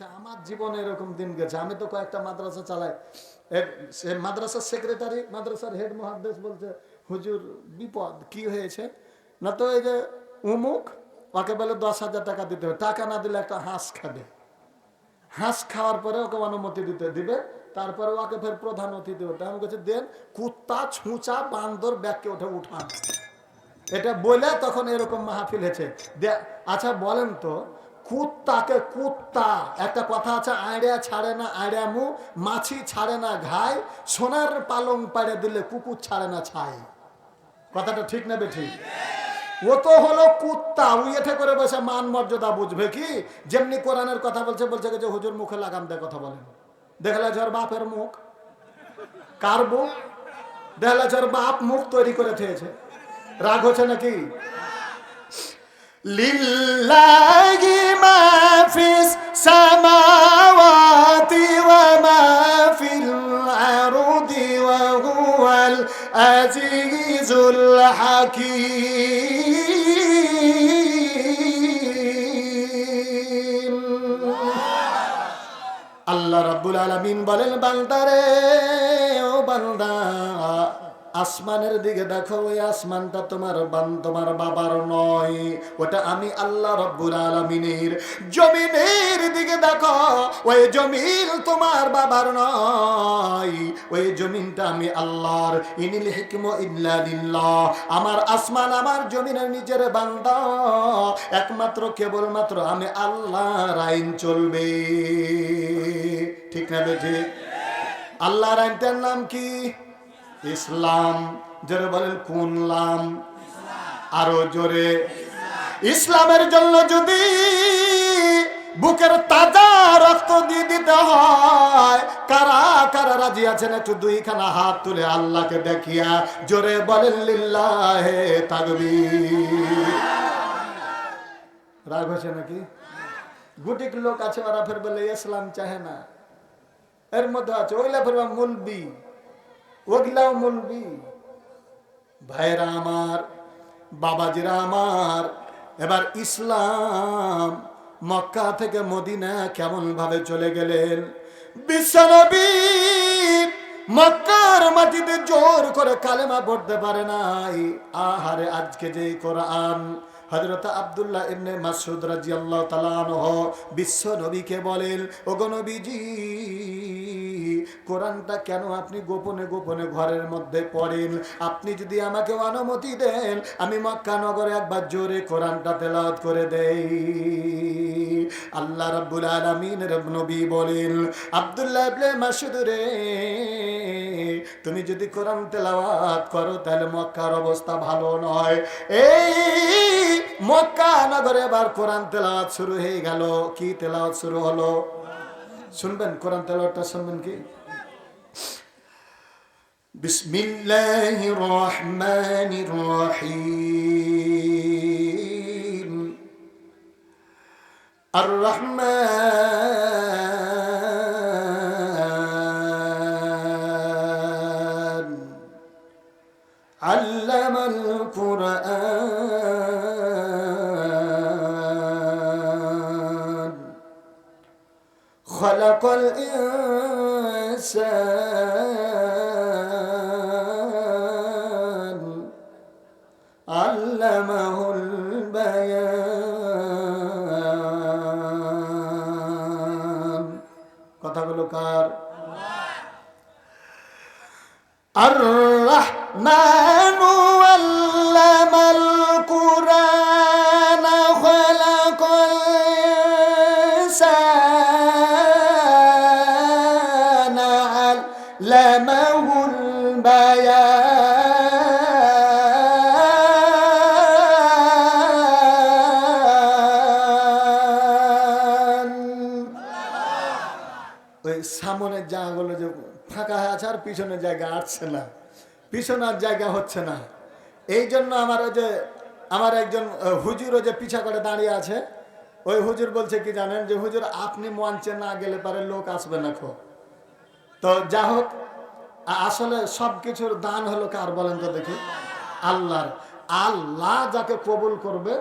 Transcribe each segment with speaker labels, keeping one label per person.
Speaker 1: গেছে আমার জীবনে এরকম দিন গেছে। আমি তো কয়েকটা মাদ্রাসা চালাই। মাদ্রাসার সেক্রেটারি মাদ্রাসার হেড মহাদেশ বলছে, হুজুর, বিপদ, কি হয়েছে? না তো এই যে উমুক, ওকে বলে, দশ হাজার টাকা দিতে হবে। টাকা না দিলে একটা হাঁস খাবে। হাঁস খাওয়ার পরে ওকে অনুমতি দিতে দিবে। তারপরে ওকে ফের প্রধান অতিথি হতে আমি বলছি, দেন, কুত্তা, ছুঁচা, বান্দর, ব্যাগকে ওঠে উঠান। এটা বলে তখন এরকম মাহফিল হয়েছে। আচ্ছা বলেন তো কুত্তাকে কুত্তা। একটা কথা আছে আড়িয়া ছাড়ে না আড়িয়া মু, মাছি ছাড়ে না ঘাই, সোনার পালং পাড়ে দিলে কুকুর ছাড়ে না ছাই। কথাটা ঠিক নেবে ঠিক? ও তো হলো কুত্তা উইয়েঠে করে বসে মান মর্যাদা বুঝবে কি? যেমনি কোরআনের কথা বলছে বলছে যে হুজুর মুখে লাগাম দেয় কথা বলেন। দেখলে ঝর বাপের মুখ? কার মুখ দেখলে ঝর বাপ মুখ তৈরি করে থেয়েছে। রাগ হচ্ছে নাকি? সামাওয়াতি ওয়া মা ফিল আরদি ওয়া হুয়াল আজিজুল হাকীম। আল্লাহ রাব্বুল আলামিন বলেন, বান্দারে, ও বান্দা আসমানের দিকে দেখো, ওই আসমানটা তোমার বান, তোমার বাবার নয়। ওটা আমি আল্লাহ রব্বুল আলামিনের জমিনের দিকে দেখো, ওই জমিন তোমার বাবার নয়। ওই জমিনটা আমি আল্লাহর, ইনিল হিকম ইল্লাদিল্লাহ আমার আসমান, আমার জমিনের নিজের বান্দা, একমাত্র, কেবলমাত্র আমি আল্লাহর আইন চলবে। ঠিক না বেঠে? আল্লাহর আইনটার নাম কি? ইসলাম, জোরে বলেন, কোন লাম? আরও জোরে। ইসলামের জন্য যদি বুকের তাজা রক্ত দিয়ে দিতে হয়, কারা কারা রাজি আছেন? একটু দুইখানা হাত তুলে আল্লাহকে দেখিয়া জোরে বলেন, লিল্লাহে তাকবীর। রাগ হয়েছে নাকি? গুটিক লোক আছে, ওরা ফের বলে, ইসলাম চাহে না। এর মধ্যে আছে, ওইলা ফের মুলবি ওগলাও মুলবি। ভাইরা আমার, বাবাজিরা আমার, এবার ইসলাম মক্কা থেকে মদিনা কেমন ভাবে চলে গেলেন? বিশ্বনবী মক্কার মাটিতে জোর করে কালেমা পড়তে পারে নাই। আহারে, আজকে যে কোরআন হযরত আব্দুল্লাহ ইবনে মাসউদ রাদিয়াল্লাহু তাআলা আনহু বিশ্ব নবীকে বলেন, ওগো নবীজি কোরআনটা কেন আপনি গোপনে গোপনে ঘরের মধ্যে পড়েন? আপনি যদি আমাকে অনুমতি দেন, আমি মক্কা নগরে একবার জোরে কোরআনটা তেলাওয়াত করে দেই। আল্লাহ রাব্বুল আলামিনের নবী বলেন, আব্দুল্লাহ ইবনে মাসউদ রে, তুমি যদি কোরআন তেলাওয়াত করো, তাহলে মক্কার অবস্থা ভালো নয়। এই মক্কা নগরে এবার কোরআন তেলাওয়াত শুরু হয়ে গেল। কি তেলাওয়াত শুরু হলো? শুনবেন কোরআন তেলাওয়াতটা শুনবেন কি? বিসমিল্লাহির রহমানির রহিম। আর রহমান الإنسان علمه البيان কথাগুলো কার الرحمن علم পিছনের জায়গা আসছে না। পিছনের জায়গা হচ্ছে না। এই জন্য আমার ওই যে আমার একজন আহ, হুজুরও যে পিছা করে দাঁড়িয়ে আছে। ওই হুজুর বলছে কি জানেন যে হুজুর আপনি মঞ্চে না গেলে পারে লোক আসবে না খো। তো যা হোক আসলে সব কিছুর দান হলো কার বলেন তো দেখি? আল্লাহর। আল্লাহ যাকে কবুল করবে।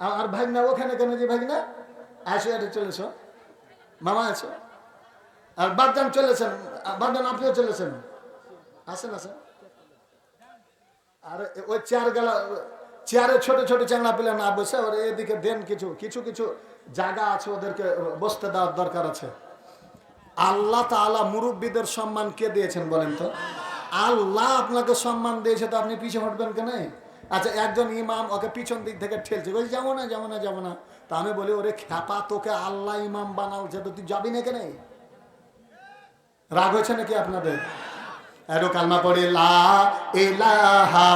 Speaker 1: আর ভাই না ওখানে কেন যে ভাই না? আসো এটা চলেছ মামা আছো আর বাদজান চলেছেন বাদজান আপনিও চলেছেন আসেন আসেন। আর ওই চেয়ার গেলা, চেয়ারে ছোট ছোট চ্যাংলা পেলে না বসে, ওর এদিকে দেন কিছু কিছু কিছু জায়গা আছে ওদেরকে বসতে দেওয়ার দরকার আছে। আল্লাহ তাআলা মুরব্বীদের সম্মান কে দিয়েছেন বলেন তো? আল্লাহ আপনাকে সম্মান দিয়েছে তো আপনি পিছিয়ে হটবেন কেন? আচ্ছা একজন ইমাম ওকে পিছন দিক থেকে ঠেলছে, বলছি, যাব না যাব না যাব না। তা আমি বলি, ওরে খ্যাপা, তোকে আল্লাহ ইমাম বানাওছে তো তুই যাবি না কেন? রাগ হয়েছে নাকি আপনাদের? আরও কালমা পড়ে, লা ইলাহা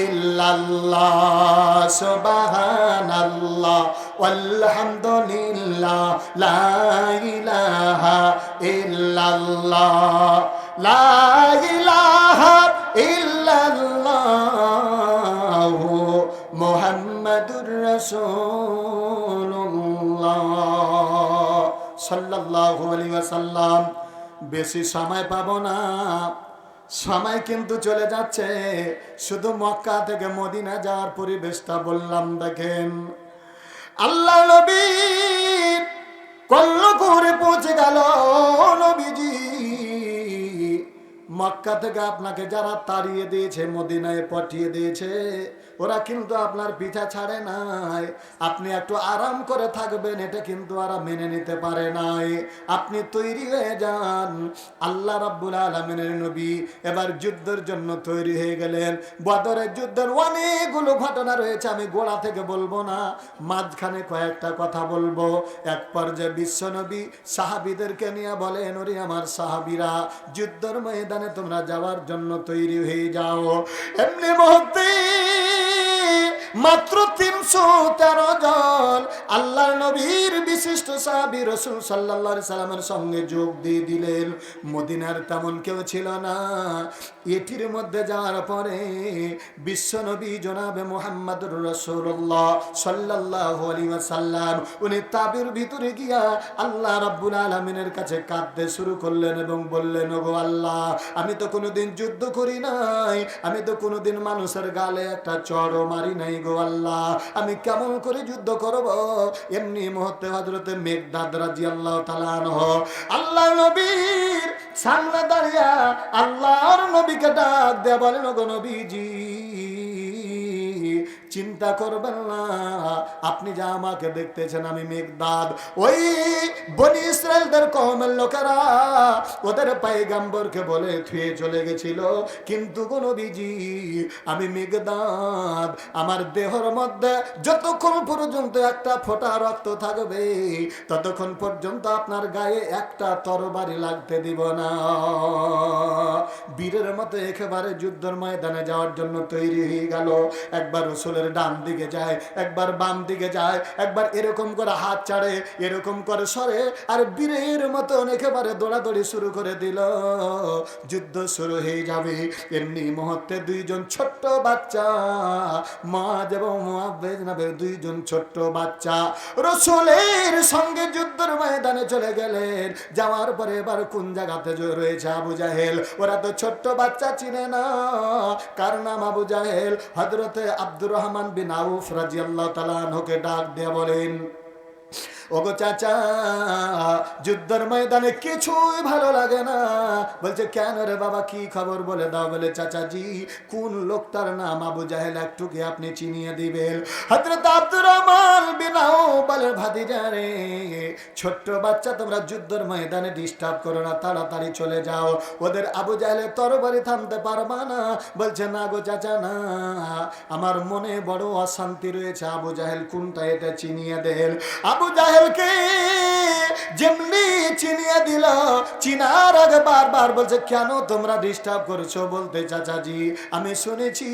Speaker 1: ইল্লাল্লাহ, সুবহানাল্লাহ, ওয়ালহামদুলিল্লাহ, লা ইলাহা ইল্লাল্লাহ, লা ইলাহা ইল্লাল্লাহ মুহাম্মাদুর রাসূলুল্লাহ, সাল্লাল্লাহু আলাইহি ওয়াসাল্লাম। বেশি সময় পাবো না। সময় কিন্তু চলে যাচ্ছে। শুধু মক্কা থেকে মদিনা যাওয়ার পরিবেশটা বললাম, দেখেন। আল্লাহ নবী কল্লকুরে পৌঁছে গেল নবীজি। মক্কা থেকে আপনাকে যারা তাড়িয়ে দিয়েছে, মদিনায় পাঠিয়ে দিয়েছে, ওরা কিন্তু আপনার পিঠা ছাড়ে নাই। আপনি একটু আরাম করে থাকবেন, এটা কিন্তু ওরা মেনে নিতে পারে নাই। আপনি তৈরি হয়ে যান। আল্লাহ রাব্বুল আলমিনের নবী এবার যুদ্ধের জন্য তৈরি হয়ে গেলেন। বদরের যুদ্ধের অনেকগুলো ঘটনা রয়েছে, আমি গোড়া থেকে বলব না, মাঝখানে কয়েকটা কথা বলব। এক পর্যায়ে বিশ্বনবী সাহাবিদেরকে নিয়ে বলেন, ওরে আমার সাহাবিরা, যুদ্ধের ময়দানে তোমরা যাওয়ার জন্য তৈরি হয়ে যাও। এমনি মুহূর্তে মাত্র তিনশো তেরো জন আল্লাহ নবীর বিশিষ্ট সাহাবি রসুল সাল্লাহ সাল্লামের সঙ্গে যোগ দিয়ে দিলেন। মদিনার তেমন কেউ ছিল না। এটির মধ্যে যাওয়ার পরে বিশ্ব নবী জনাবে মোহাম্মদ রসুল্লাহ সাল্লাহ সাল্লাম উনি তাবির ভিতরে গিয়া আল্লাহ রাব্বুল আলমিনের কাছে কাঁদতে শুরু করলেন এবং বললেন, ওগো আল্লাহ, আমি তো কোনোদিন যুদ্ধ করি নাই, আমি তো কোনোদিন মানুষের গালে একটা চড়ও মারি নাই গো আল্লাহ। আমি কেমন করে যুদ্ধ করব? এমনি মুহূর্তে হজরতে মেঘদাদ রাজি আল্লাহ তালান আল্লাহ নবীর সামনে দাঁড়িয়া আল্লাহর নবীকে ডাক দেয়া বলেন গো নবীজি। চিন্তা করবেন না। আপনি যা আমাকে দেখতেছেন, আমি মেঘদাদ। ওই বনি ইসরায়েলদের কমের লোকেরা ওদের পাইগাম্বরকে বলে থুয়ে চলে গেছিল। কিন্তু কোন বিজি আমি মেঘদাদ, আমার দেহর মধ্যে যতক্ষণ পর্যন্ত একটা ফোটা রক্ত থাকবে, ততক্ষণ পর্যন্ত আপনার গায়ে একটা তরবারি লাগতে দিব না। বীরের মতো একেবারে যুদ্ধের ময়দানে যাওয়ার জন্য তৈরি হয়ে গেল। একবার রসুলের ডান দিকে যায়, একবার বাম দিকে যায়, একবার এরকম করে হাত ছাড়ে, এরকম করে সরে, আর বীরের মতন একেবারে দৌড়াদৌড়ি শুরু করে দিল। যুদ্ধ শুরু হয়ে যাবে। এমনি মুহূর্তে দুইজন ছোট্ট বাচ্চা মা এবং নামে দুইজন ছোট্ট বাচ্চা। রসুলের সঙ্গে যুদ্ধের ময়দানে চলে গেলেন। যাওয়ার পরে এবার কোন জায়গাতে রয়েছে আবু জাহেল? ওরা তো ছোট্ট বাচ্চা চিনে না। কার নাম আবু জাহেল? হজরতে আব্দুর রহমান বিন আউফ রাজিয়াল্লাহ তালানহকে ডাক দিয়ে বলেন ওগো চাচা, যুদ্ধের ময়দানে কিছুই ভালো লাগে না। বলছে, কেন রে বাবা, কি খবর বলে দাও? বলে, চাচাজি, কোন লোকটার নাম আবু জাহেল একটু কি আপনি চিনিয়ে দিবেন? হযরত আব্দুর রহমান বিনাও বলে ভাতিজা রে, ছোট্ট বাচ্চা, তোমরা যুদ্ধের ময়দানে ডিস্টার্ব করো না, তাড়াতাড়ি চলে যাও। ওদের আবু জাহেলের তরবারি থামতে পারবা না। বলছে, না গো চাচা, না। আমার মনে বড় অশান্তি রয়েছে। আবু জাহেল কোনটা এটা চিনিয়ে দেন? আবু জাহেলকে যেমনি চিনিয়ে দিল, চিনার আগে বারবার বলছে, কেন তোমরা ডিস্টার্ব করছ? বলতে চাচাজি, আমি শুনেছি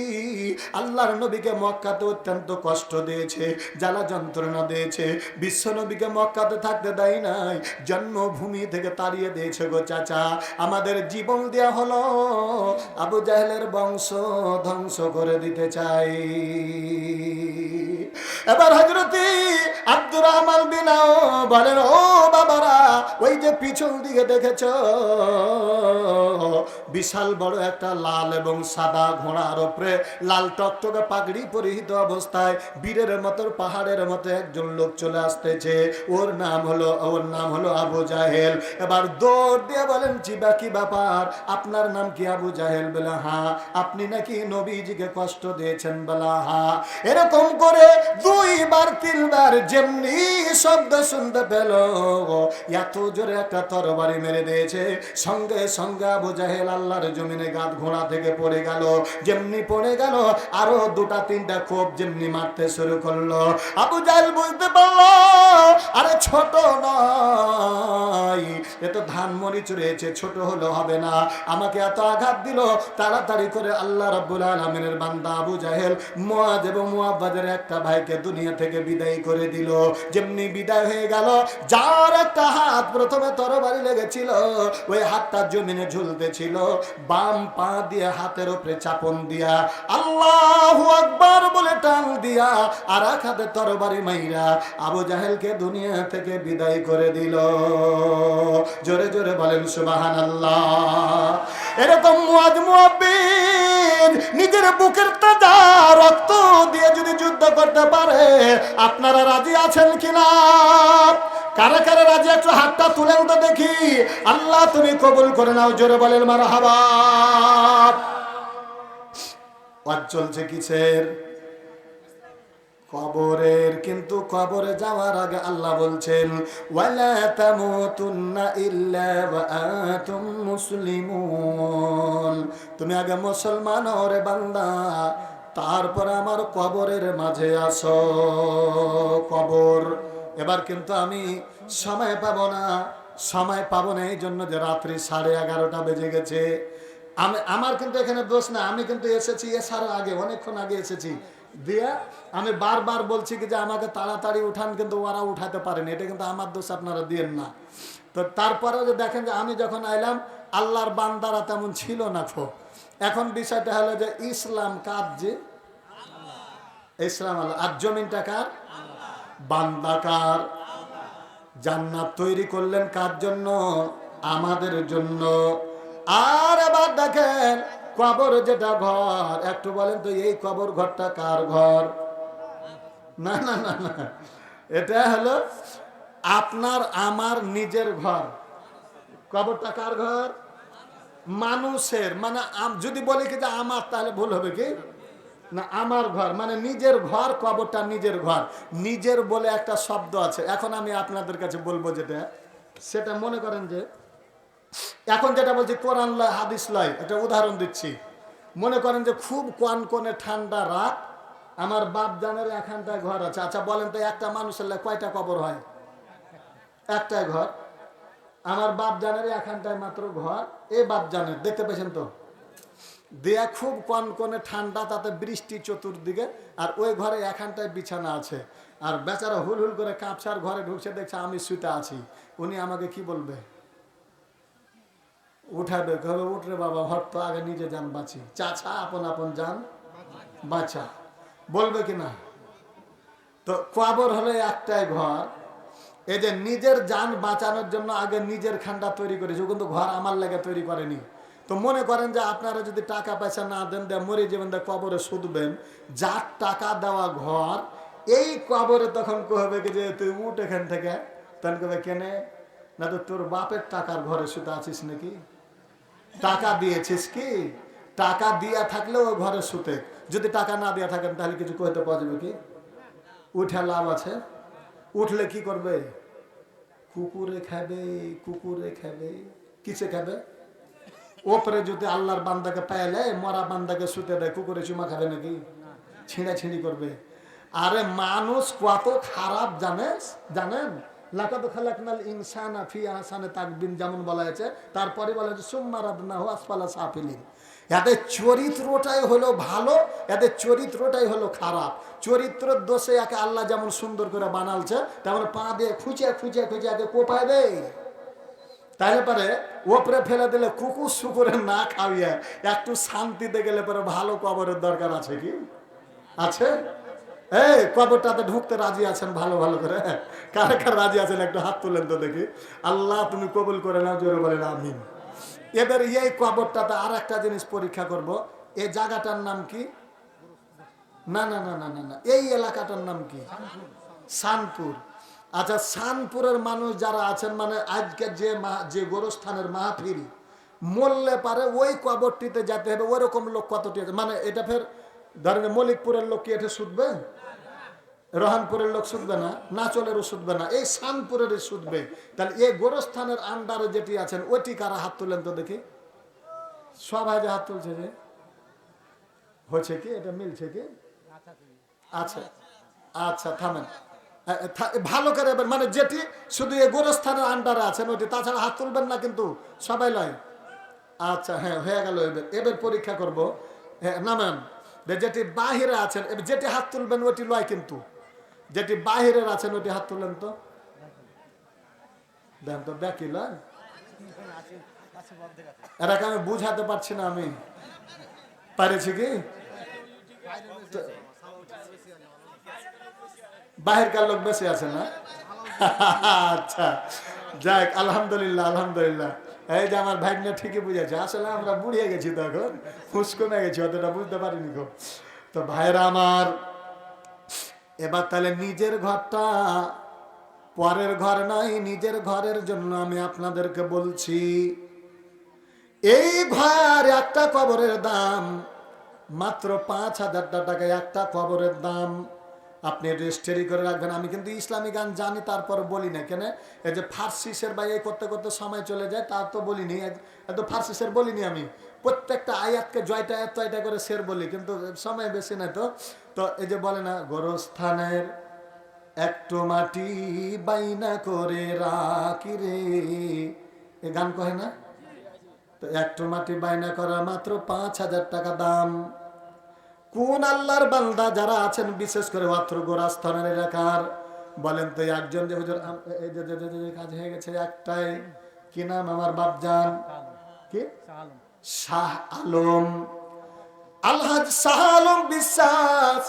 Speaker 1: আল্লাহর নবীকে মক্কাতে অত্যন্ত কষ্ট দিয়েছে, জ্বালা যন্ত্রণা দিয়েছে। বিশ্ব নবীকে মক্কাতে থাকতে দেয় নাই, জন্মভূমি থেকে তাড়িয়ে দিয়েছে গো চাচা। আমাদের জীবন দেয়া হলো আবু জাহেলের বংশ ধ্বংস করে দিতে চাই। এবার হজরতি আব্দুর রহমান বিনাও বলেন, ও বাবারা, ওই যে পিছন দিকে দেখেছ? বিশাল বড় একটা লাল এবং সাদা ঘোড়ার উপরে লাল টকটকে পাগড়ি পরিহিত অবস্থায় বীরের মতো, পাহাড়ের মতো একজন লোক চলে আসতেছে। ওর নাম হলো, ওর নাম হলো আবু জাহেল। এবার দৌড় দিয়ে বলেন চিবা কি ব্যাপার? আপনার নাম কি আবু জাহেল? বলে হ্যাঁ আপনি নাকি নবীজিকে কষ্ট দিয়েছেন? বলা হ্যাঁ। এরকম করে দুইবার, তিনবার যেমনি শব্দ শুনতে পেল। এত জোরে একটা তরবারি মেরে দিয়েছে। সঙ্গে সঙ্গে আবু জাহেল আল্লাহর জমিনে গাদ ঘোড়া থেকে পড়ে গেল। যেমনি পড়ে গেল, আরও দুটা, তিনটা খোপ যেমনি মারতে শুরু করল। আবু জাহেল বুঝতে পারল, আরে ছোট নয়, এ তো ধান মরিচ রয়েছে, ছোট হলো হবে না। আমাকে এত আঘাত দিল, তাড়াতাড়ি করে আল্লাহ রাব্বুল আলামিনের বান্দা আবু জাহেল মুয়াজ এবং মুয়াব্বাদের একটা ভাইকে দুনিয়া থেকে বিদায় করে দিল। যেমনি বিদায় হয়ে গেল, যার একটা হাত প্রথমে তরবারি লেগেছিল, ওই হাতটা জমিনে ঝুলতেছিল। বাম পা দিয়ে হাতের উপরে চাপন দিয়া আল্লাহু আকবার বলে টান দিয়া আর এক হাতে তরবারি মাইরা আবু জাহেলকে দুনিয়া থেকে বিদায় করে দিল। জোরে জোরে বলেন সুবাহান আল্লাহ এরকম মুয়াজ মুয়াব্বিন নিজের বুকের তাজা রক্ত দিয়ে যদি যুদ্ধ করতে পারে, আপনারা রাজি আছেন কিনা? কারা কারা রাজি? একটু হাতটা তুলেন তো দেখি। আল্লাহ, তুমি কবুল করে নাও, জোরে বলেন মার হাবা চলছে কিসের? কবরের, কিন্তু কবরে যাওয়ার আগে আল্লাহ বলছেন তুমি আগে মুসলমান বান্দা। তারপরে আমার কবরের মাঝে আসো। কবর। এবার কিন্তু আমি সময় পাবো না, সময় পাবো না, এই জন্য যে রাত্রি সাড়ে এগারোটা বেজে গেছে। আমি, আমার কিন্তু এখানে দোষ না, আমি কিন্তু এসেছি এসার আগে, অনেকক্ষণ আগে এসেছি। দিয়ে আমি বারবার বলছি কি যে আমাকে তাড়াতাড়ি উঠান, কিন্তু ওরা উঠাতে পারেনি, এটা কিন্তু আমার দোষ, আপনারা দিয়েন না। তো তারপরেও যে দেখেন যে আমি যখন আইলাম আল্লাহর বান্দারা তেমন ছিল না খো এখন বিষয়টা হলো যে ইসলাম কার যে? ইসলাম আর জমিনটা কার? বান্দা কার। জান্নাত তৈরি করলেন কার জন্য? আমাদের জন্য। আর আবার দেখেন, কবর যেটা ঘর, একটু বলেন তো, এই কবর ঘরটা কার ঘর? না না না। এটা হলো আপনার, আমার নিজের ঘর। কবরটা কার ঘর? মানুষের। মানে যদি বলি কি যে আমার, তাহলে ভুল হবে কি? না, আমার ঘর। মানে নিজের ঘর, কবরটা নিজের ঘর। নিজের বলে একটা শব্দ আছে। এখন আমি আপনাদের কাছে বলব যেটা। সেটা মনে করেন যে, এখন যেটা বলছি, কোরআন লয়, হাদিস লয়, একটা উদাহরণ দিচ্ছি। মনে করেন যে খুব কন কনে ঠান্ডা রাত, আমার বাপ জানের এখানটায় ঘর আছে। আচ্ছা বলেন তো একটা মানুষের কয়টা কবর হয়? একটাই ঘর। আমার বাপ জানের এখানটায় মাত্র ঘর এ বাপ জানের দেখতে পেয়েছেন তো? দেয়া খুব কনকনে ঠান্ডা, তাতে বৃষ্টি চতুর্দিকে, আর ওই ঘরে এখানটায় বিছানা আছে। আর বেচারা হুল হুল করে কাঁপছার ঘরে ঢুকছে, দেখছে আমি শুতে আছি। উনি আমাকে কি বলবে? উঠাবে কবে উঠরে বাবা, হট, তো আগে নিজে যান, বাঁচি। চাচা, আপন আপন যান, বাঁচা। বলবে কি না তো কবর হলে একটাই ঘর এই যে নিজের যান বাঁচানোর জন্য আগে নিজের খান্ডা তৈরি করেছে কিন্তু ঘর আমার লেগে তৈরি করেনি। তো মনে করেন যে আপনারা যদি টাকা পয়সা না দেন দেয় মরে যাবেন দেয় কবরে শুধবেন যার টাকা দেওয়া ঘর, এই কবরে তখন কবে কি যে তুই উঠ এখান থেকে। তখন কবে কেনে? না তো তোর বাপের টাকার ঘরে শুতে আছিস নাকি? টাকা দিয়েছিস কি? টাকা দিয়া থাকলে ও ঘরে শুতে যদি টাকা না দিয়া থাকেন, তাহলে কিছু কইতে পাওয়া যাবে কি? উঠে লাভ আছে। উঠলে কি করবে? কুকুরে খাবে কুকুরে খাবে। কিসে খাবে? ওপরে যদি আল্লাহর বান্দাকে পাইলে মরা বান্দাকে শুতে দেয়, কুকুরে চুমা খাবে নাকি? ছিঁড়া ছিঁড়ি করবে। আরে মানুষ কত খারাপ জানেন? জানেন আহসানে তাকবিন যেমন বলা হয়েছে, তারপরে বলা হয়েছে, সুম্মা রাদনা হু আসফালা সাফিলিন। এদের চরিত্রটাই হলো ভালো, এদের চরিত্রটাই হলো খারাপ। চরিত্রের দোষে একে আল্লাহ যেমন সুন্দর করে বানালছে তেমন পা দিয়ে খুঁচে খুঁচে খুঁচে একে কোপায় দেয়। তাহলে পরে ওপরে ফেলে দিলে কুকুর শুকুরে না খাওয়িয়ে একটু শান্তিতে গেলে পরে ভালো কবরের দরকার আছে কি? আছে? এই, কবরটাতে ঢুকতে রাজি আছেন ভালো ভালো করে? কার কার রাজি আছেন? একটু হাত তুলেন তো দেখি। আল্লাহ তুমি কবুল করে নাও, জোরে বলেন, আমিন। এবার এই কবরটাতে আর একটা জিনিস পরীক্ষা করব। এই জায়গাটার নাম কি? না না না না না না। এই এলাকাটার নাম কি? শানপুর আচ্ছা শানপুরের মানুষ যারা আছেন মানে আজকে যে যে গোরস্থানের মাহফিল, মরলে পারে ওই কবরটিতে যেতে হবে, ওরকম লোক কতটি আছে? মানে এটা ফের ধরেন মলিকপুরের লোক কি এটা শুধবে রহানপুরের লোক শুধবে না, নাচলেরও শুধবে না, এই শানপুরেরই শুধবে। তাহলে এই গোরস্থানের আন্ডারে যেটি আছেন, ওটি কারা হাত তুলেন তো দেখি। সবাই যে হাত তুলছে যে। হয়েছে কি? এটা মিলছে কি? আচ্ছা আচ্ছা থামেন। ভালো করে মানে যেটি শুধু এই গোরস্থানের আন্ডারে আছেন ওটি তাছাড়া হাত তুলবেন না কিন্তু সবাই লয়। আচ্ছা হ্যাঁ হয়ে গেল এবার। এবার পরীক্ষা করব। হ্যাঁ নামেন যেটি বাহিরে আছেন যেটি হাত তুলবেন, ওটি লয় কিন্তু। যেটি বাহিরের আছেন ওটি হাত তুললেন তো। দেন তো দেখি লয় এটাকে আমি বুঝাতে পারছি না আমি। পারেছি কি? বাহিরকার লোক বেশি আছে না? আচ্ছা যাক, আলহামদুলিল্লাহ আলহামদুলিল্লাহ। এই যে আমার ভাগ্নে ঠিকই বুঝেছে। আসলে আমরা বুড়িয়ে গেছি তো এখন, হুঁশ কমে গেছি, অতটা বুঝতে পারিনি তো ভাইরা আমার এবার তাহলে নিজের ঘরটা পরের ঘর নাই, নিজের ঘরের জন্য আমি আপনাদেরকে বলছি, এই ঘর একটা কবরের দাম মাত্র পাঁচ হাজার টাকা একটা কবরের দাম। আপনি রেজিস্টারি করে রাখবেন, আমি কিন্তু ইসলামী গান জানি, তারপর বলি না কেন? এই যে ফার্সিসের বা এই করতে করতে সময় চলে যায়, তা তো বলিনি, এত ফার্সিসের বলিনি আমি। প্রত্যেকটা আয়াতকে জয়টা এত এটা করে শের বলি কিন্তু সময় বেশি নাই তো তো এই যে বলে না গোরস্থানের একটু মাটি বাইনা করে রাখি রে এ গান কহে না তো একটু মাটি বাইনা করা মাত্র পাঁচ হাজার টাকা দাম কোন আল্লাহর বান্দা যারা আছেন বিশেষ করে অত্র গোরাস্থানের এলাকার বলেন তো একজন যে হুজুর এই যে কাজ হয়ে গেছে একটাই কি নাম আমার বাপজান কি শাহ আলম। আলহাজ শাহ আলম বিশ্বাস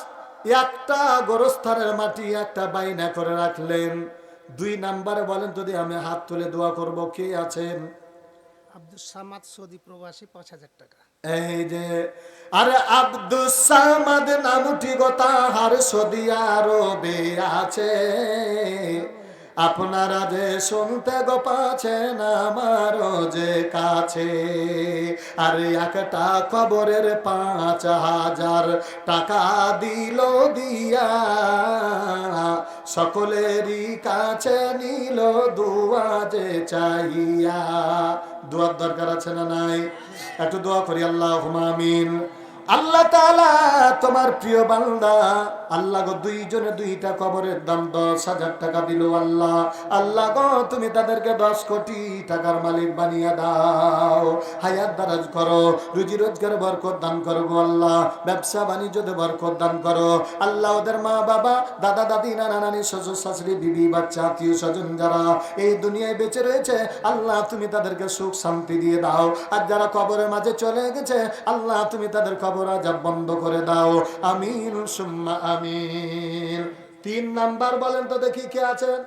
Speaker 1: একটা গোরস্থানের মাটি একটা বাইনা করে রাখলেন। দুই নাম্বারে বলেন যদি আমি হাত তুলে দোয়া করব কে আছেন?
Speaker 2: আব্দুল সামাদ সৌদি প্রবাসী পাঁচ হাজার টাকা।
Speaker 1: এই যে আরে আব্দুস সামাদ নামটি গো তাহার সৌদি আরবে আছে। আপনারা যে শুনতে গো পাচ্ছেন আমারও যে কাছে। আরে একটা খবরের পাঁচ হাজার টাকা দিল দিয়া, সকলেরই কাছে নিল দুয়া যে চাইয়া দোয়ার দরকার আছে না নাই? একটু দোয়া করি আল্লাহ আমিন। আল্লাহ তোমার প্রিয় বান্দা, আল্লাহ গো দুইজনে দুইটা কবরের দাম দশ হাজার টাকা দিল আল্লাহ। আল্লাহ গো, তুমি তাদেরকে দশ কোটি টাকার মালিক বানিয়ে দাও। হায়াত দারাজ করো, রুজি রোজগার বরকত দান করো গো আল্লাহ। ব্যবসা বাণিজ্যতে বরকত দান করো। আল্লাহ ওদের মা বাবা, দাদা দাদি, নানা নানি, শ্বশুর শাশুড়ি, বিবি, বাচ্চা, আত্মীয় স্বজন যারা এই দুনিয়ায় বেঁচে রয়েছে, আল্লাহ তুমি তাদেরকে সুখ শান্তি দিয়ে দাও। আর যারা কবরের মাঝে চলে গেছে, আল্লাহ তুমি তাদের কবর আজাব বন্ধ করে দাও। আমিন সুম্মা আমিন। তিন নাম্বার বলেন তো দেখি কে আছেন?